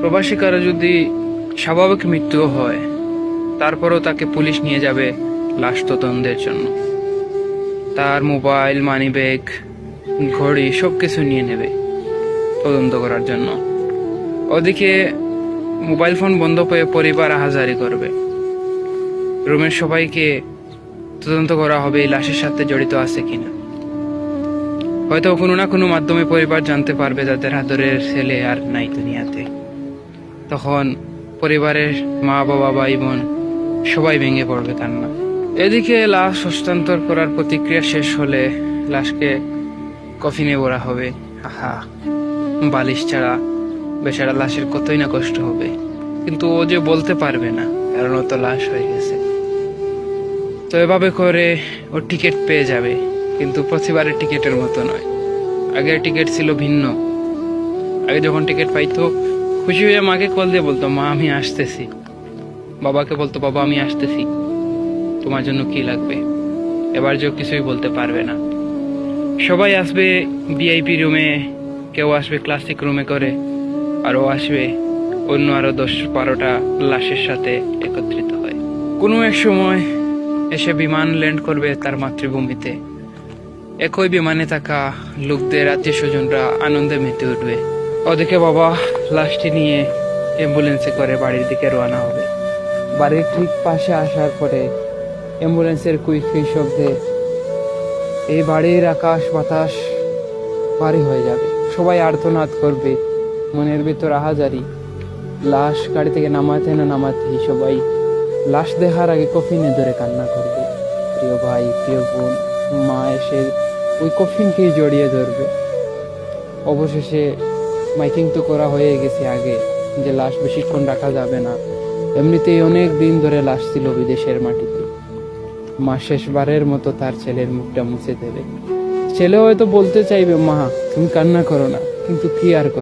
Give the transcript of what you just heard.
প্রবাসী কারও যদি স্বাভাবিক মৃত্যু হয়, তারপরও তাকে পুলিশ নিয়ে যাবে লাশ তদন্তের জন্য। তার মোবাইল মানি ব্যাগ ঘড়ি সব কিছু নিয়ে নেবে তদন্ত করার জন্য। ওদিকে মোবাইল ফোন বন্ধ পেয়ে পরিবার আহাজারি করবে। রুমের সবাইকে তদন্ত করা হবে এই লাশের সাথে জড়িত আছে কিনা। হয়তো কোনো না কোনো মাধ্যমে পরিবার জানতে পারবে তাদের আদরের ছেলে আর নাই দুনিয়াতে। তখন পরিবারের মা, বাবা, ভাই, বোন সবাই ভেঙে পড়বে কান্না এদিকে লাশ হস্তান্তর করার প্রতিক্রিয়া শেষ হলে লাশকে কফিনে ভরা হবে। আহা, বালিশ ছাড়া বেচারা লাশের কতই না কষ্ট হবে। কিন্তু ও যে বলতে পারবে না, কারণ ও তো লাশ হয়ে গেছে। তো এভাবে করে ও টিকিট পেয়ে যাবে, কিন্তু প্রতিবারের টিকিটের মতো নয়। আগের টিকিট ছিল ভিন্ন। আগে যখন টিকিট পাইতো খুশি হয়ে মাকে কল দিয়ে বলতো, মা, আমি আসতেছি। বাবাকে বলতো, বাবা, আমি আসতেছি। তোমার জন্য কি লাগবে? এবার যে কিছুই বলতে পারবে না। সবাই আসবে ভিআইপি রুমে, কেউ আসবে ক্লাসিক রুমে করে আরও আসবে অন্য আরও দশ বারোটা লাশের সাথে একত্রিত হয়। কোনো এক সময় এসে বিমান ল্যান্ড করবে তার মাতৃভূমিতে। একই বিমানে থাকা লোকদের আত্মীয় স্বজনরা আনন্দে মেতে উঠবে। ওদিকে বাবা লাশটি নিয়ে অ্যাম্বুলেন্সে করে বাড়ির দিকে রওনা হবে। বাড়ির ঠিক পাশে আসার পরে অ্যাম্বুলেন্সের কুইক শব্দে এই বাড়ির আকাশ বাতাস ভারী হয়ে যাবে। সবাই আর্তনাদ করবে। মনের ভিতর আহাজারি। লাশ গাড়ি থেকে নামাতে না নামাতেই সবাই লাশ দেখার আগে কফিনে ধরে কান্না করবে। প্রিয় ভাই, প্রিয় বোন, মা এসে ওই কফিনকেই জড়িয়ে ধরবে। অবশেষে মাইকিং তো করা হয়ে গেছে আগে, যে লাশ বেশিক্ষণ রাখা যাবে না এমনিতেই অনেক দিন ধরে লাশ ছিল বিদেশের মাটিতে মা শেষবারের মতো তার ছেলের মুখটা মুছে দেবে ছেলে হয়তো বলতে চাইবে, মা, তুমি কান্না করো না, কিন্তু কি আর?